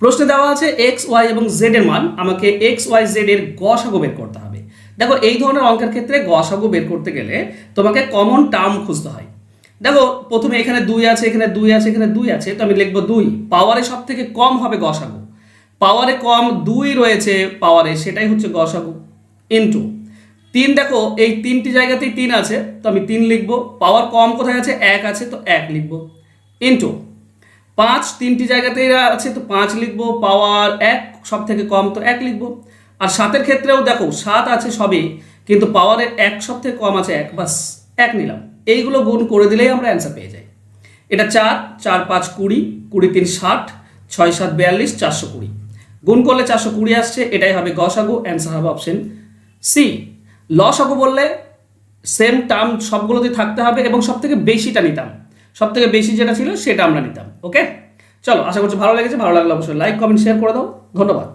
প্রশ্নে দেওয়া আছে এক্স ওয়াই এবং জেড এর মান। আমাকে এক্স ওয়াই জেড এর গসাগু বের করতে হবে। দেখো, এই ধরনের অঙ্কের ক্ষেত্রে গসাগু বের করতে গেলে তোমাকে কমন টার্ম খুঁজতে হয়। দেখো, প্রথমে এখানে দুই আছে, এখানে দুই আছে, এখানে দুই আছে, তো আমি লিখব দুই। পাওয়ারে সব থেকে কম হবে গসাগু পাওয়ারে কম দুই রয়েছে পাওয়ারে সেটাই হচ্ছে গসাগু ইন্টু তিন দেখো, এই তিনটি জায়গাতেই তিন আছে, তো আমি তিন লিখব। পাওয়ার কম কোথায় আছে? এক আছে, তো এক লিখব ইন্টু পাঁচ তিনটি জায়গাতেই আছে, তো পাঁচ লিখব পাওয়ার এক সব থেকে কম, তো এক লিখব। আর সাতের ক্ষেত্রেও দেখো, সাত আছে সবই, কিন্তু পাওয়ারের এক সব থেকে কম আছে এক, বাস এক নিলাম। এইগুলো গুণ করে দিলেই আমরা অ্যান্সার পেয়ে যাই। এটা চার চার পাঁচ কুড়ি কুড়ি তিন ষাট, ছয় সাত বিয়াল্লিশ, চারশো কুড়ি। গুণ করলে চারশো কুড়ি আসছে, এটাই হবে গসাগু অ্যান্সার হবে অপশন সি লসাগু বললে সেম টার্ম সবগুলোতে থাকতে হবে এবং সব থেকে বেশিটা নিতাম। সব থেকে বেশি যেটা ছিল সেটা আমরা নিতাম ওকে চলো, আশা করছি ভালো লেগেছে, ভালো লাগলে অবশ্যই লাইক কমেন্ট শেয়ার করে দাও, ধন্যবাদ।